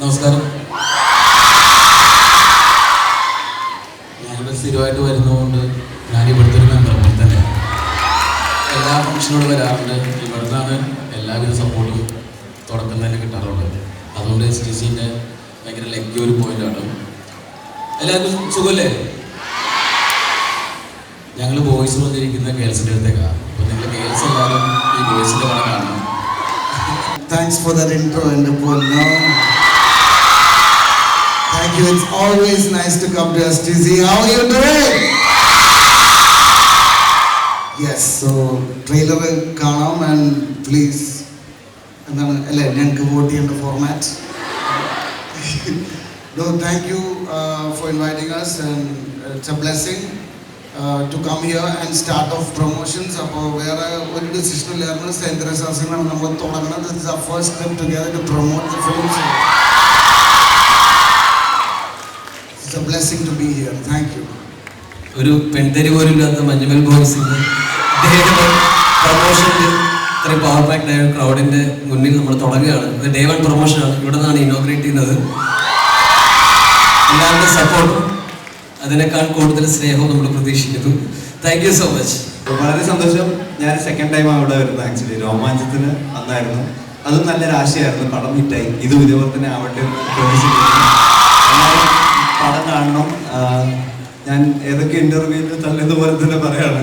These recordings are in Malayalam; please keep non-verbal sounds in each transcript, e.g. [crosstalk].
നമസ്കാരം. ഞാനിവിടെ സ്ഥിരമായിട്ട് വരുന്നതുകൊണ്ട് ഞാൻ ഇവിടുത്തെ ഒരു മെമ്പർ പോലെ തന്നെ. എല്ലാ ഫംഗ്ഷനോട് വരാറുണ്ട്. ഇവിടുന്നാണ് എല്ലാവിധ സപ്പോർട്ടും തുടക്കം തന്നെ കിട്ടാറുള്ളത്. അതുകൊണ്ട് എസ് ടി സിന്റെ ഭയങ്കര ലക്കി ഒരു പോയിന്റാണ് എല്ലാവർക്കും സുഖമല്ലേ ഞങ്ങൾ ബോയ്സ് വന്നിരിക്കുന്ന ഗേൾസിന്റെ അടുത്തേക്കാണ് അപ്പോൾ നിങ്ങൾ ഗേൾസ് എല്ലാവരും ഈ ബോയ്സിന്റെ കാണണം. Thanks for the intro poem. No. Thank you. It's always nice to come to STC. How are you doing? Yes, so trailer കാണാം and please എന്താണ് അല്ലേ ഞങ്ങൾക്ക് വോട്ട് ചെയ്യേണ്ട format No, thank you uh, for inviting us and it's a blessing uh, to come here and start off promotions. അപ്പോൾ വേറെ ഒരു ഡിസിഷൻ ഇല്ലായിരുന്നു സെൻറ്റ് തെരേസാസിനാണ് നമ്മൾ തുടങ്ങുന്നത് this is a first step together to promote the film It's a blessing to be here thank you ഒരു പെൺതരി പോലും ഇല്ലാത്ത മഞ്ഞുമൽ ബോയ്സിന്റെ പ്രൊമോഷനിൽ ഇത്രയും പവർ പാക്ഡ് ആയ ക്രൗഡിന്റെ മുന്നിൽ നമ്മൾ തുടങ്ങുകയാണ്. ഇത് ഡേ വൺ പ്രൊമോഷനാണ് ഇവിടെ നിന്നാണ് ഇനോഗ്രേറ്റ് ചെയ്യുന്നത്. എല്ലാവരുടെ സപ്പോർട്ടും അതിനേക്കാൾ കൂടുതൽ സ്നേഹവും നമ്മൾ പ്രതീക്ഷിക്കുന്നു. താങ്ക് യു സോ മച്ച് വളരെ സന്തോഷം. ഞാൻ സെക്കൻഡ് ടൈം അവിടെ വരുന്നത് ആക്ച്വലി രോമാഞ്ചത്തിന് വന്നായിരുന്നു. അതും നല്ല ആശയമായിരുന്നു പടം ഹിറ്റായി ഇതും ഇതേപോലെ തന്നെ ആവട്ടെ എന്ന് കാണണം ഞാൻ ഏതൊക്കെ ഇന്റർവ്യൂവിൽ തള്ളിയതുപോലെ തന്നെ പറയാണ്.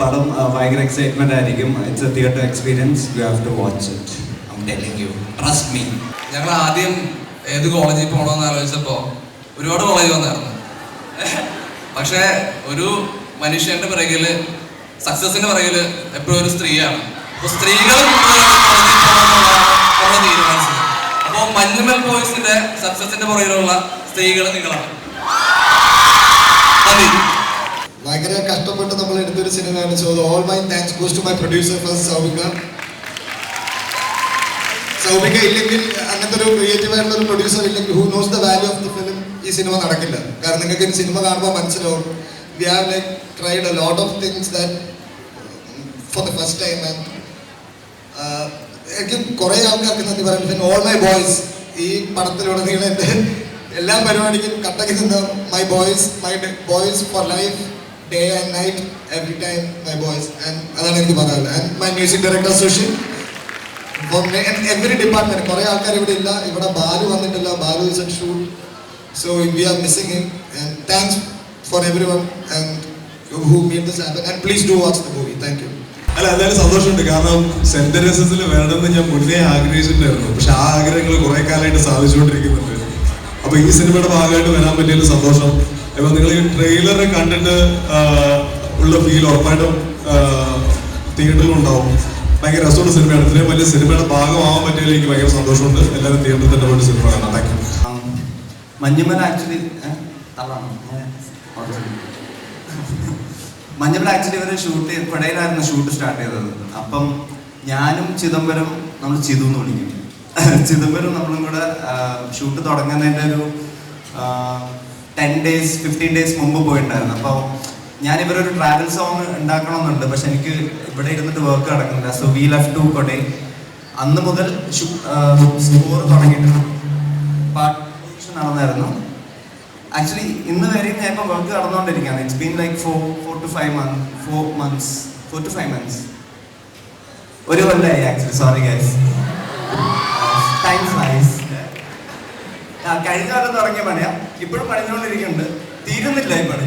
പടം ഭയങ്കര എക്സൈറ്റ്മെന്റ് ആയിരിക്കും. It's a theatre experience you have to watch it you me ഞങ്ങൾ ആദ്യം ഏത് കോളേജിൽ പോകണമെന്ന് ആലോചിച്ചപ്പോൾ ഒരുപാട് കോളേജ് വന്നായിരുന്നു. പക്ഷേ ഒരു മനുഷ്യന്റെ പിറകിൽ സക്സസിന്റെ പിറകിൽ എപ്പോഴും ഒരു സ്ത്രീയാണ്. അപ്പോൾ സ്ത്രീകൾ തീരുമാനിച്ചത് അപ്പോൾ മഞ്ഞുമൽ ബോയ്സിന്റെ സക്സസിന്റെ പുറകിലുള്ള സ്ത്രീകൾ നിങ്ങളാണ്. ഭയങ്കര കഷ്ടപ്പെട്ട് നമ്മൾ എടുത്തൊരു സിനിമയാണ്. So all my thanks goes to my producer first സൗബിക. സൗബിക ഇല്ലെങ്കിൽ അങ്ങനത്തെ ഒരു ക്രിയേറ്റീവ് ആയിട്ടുള്ള ഒരു പ്രൊഡ്യൂസർ ഇല്ലെങ്കിൽ who knows the value of the film ഈ സിനിമ നടക്കില്ല. കാരണം നിങ്ങൾക്ക് ഈ സിനിമ കാണുമ്പോൾ മനസ്സിലാവും. We have like tried a lot of things that for the first time and എനിക്ക് കുറേ ആൾക്കാർക്ക് നന്ദി പറയാൻ ഓൾ മൈ ബോയ്സ് ഈ പടത്തിലുടനീളം എന്റെ എല്ലാ പരിപാടിക്കും കട്ടക്ക് നിന്ന് my boys my boys for life day and night every time my boys and അതാണ് എനിക്ക് പറയാനുള്ളത്. And my music director Sushin every department കുറെ ആൾക്കാർ ഇവിടെ ഇല്ല. ഇവിടെ ബാലു വന്നിട്ടില്ല. Balu is a shoot so we are missing him and thanks for everyone and who mean this happen and please do watch the movie thank you അല്ല എന്തായാലും സന്തോഷമുണ്ട്. കാരണം സെന്റ് തെരേസസിൽ വേണമെന്ന് ഞാൻ മുന്നേ ആഗ്രഹിച്ചിട്ടുണ്ടായിരുന്നു. പക്ഷെ ആ ആഗ്രഹങ്ങൾ കുറെ കാലമായിട്ട് സാധിച്ചുകൊണ്ടിരിക്കുന്നുണ്ട്. അപ്പൊ ഈ സിനിമയുടെ ഭാഗമായിട്ട് വരാൻ പറ്റിയതിൽ സന്തോഷം. അപ്പൊ നിങ്ങൾ ഈ ട്രെയിലർ കണ്ടിട്ട് ഉള്ള ഫീൽ ഉറപ്പായിട്ടും തിയേറ്ററിൽ ഉണ്ടാവും. ഭയങ്കര രസമുള്ള സിനിമയാണ്. ഇത്രയും വലിയ സിനിമയുടെ ഭാഗമാവാൻ പറ്റിയതിൽ എനിക്ക് ഭയങ്കര സന്തോഷമുണ്ട്. എല്ലാവരും തിയേറ്ററിൽ തന്നെ പോയിട്ട് സിനിമ കാണാം. താങ്ക് യു മഞ്ഞുമല ആക്ച്വലി മഞ്ഞുമല ആക്ച്വലി ഇവർ ഷൂട്ട് പുഴയിലായിരുന്നു ഷൂട്ട് സ്റ്റാർട്ട് ചെയ്തത്. അപ്പം ഞാനും ചിദംബരം നമ്മൾ ചിതു എന്ന് വിളിക്കും. [coughs] ചിദംബരം നമ്മളും കൂടെ ഷൂട്ട് തുടങ്ങുന്നതിന്റെ ഒരു ടെൻ ഡേയ്സ് ഫിഫ്റ്റീൻ ഡേയ്സ് മുമ്പ് പോയിട്ടുണ്ടായിരുന്നു. അപ്പോൾ ഞാൻ ഇവരൊരു ട്രാവൽ സോങ് ഉണ്ടാക്കണമെന്നുണ്ട്. പക്ഷെ എനിക്ക് ഇവിടെ ഇരുന്നിട്ട് വർക്ക് നടക്കുന്നില്ല. സോ വി ലവ് ടു കൊടേ അന്ന് മുതൽ സ്കോർ തുടങ്ങിയിട്ടുണ്ട് പാട്ട് നടന്നായിരുന്നു. ആക്ച്വലി ഇന്ന് വരെയും ഞാൻ ഇപ്പോൾ വർക്ക് നടന്നുകൊണ്ടിരിക്കുകയാണ്. It's been like four four to five month four months four to five months ഒരു കൊല്ലമായി actually sorry guys thanks nice കഴിഞ്ഞ കാലത്ത് തുടങ്ങിയ പണിയാ. ഇപ്പോഴും പണിഞ്ഞുകൊണ്ടിരിക്കുന്നുണ്ട്. തീരുന്നില്ല ഈ പണി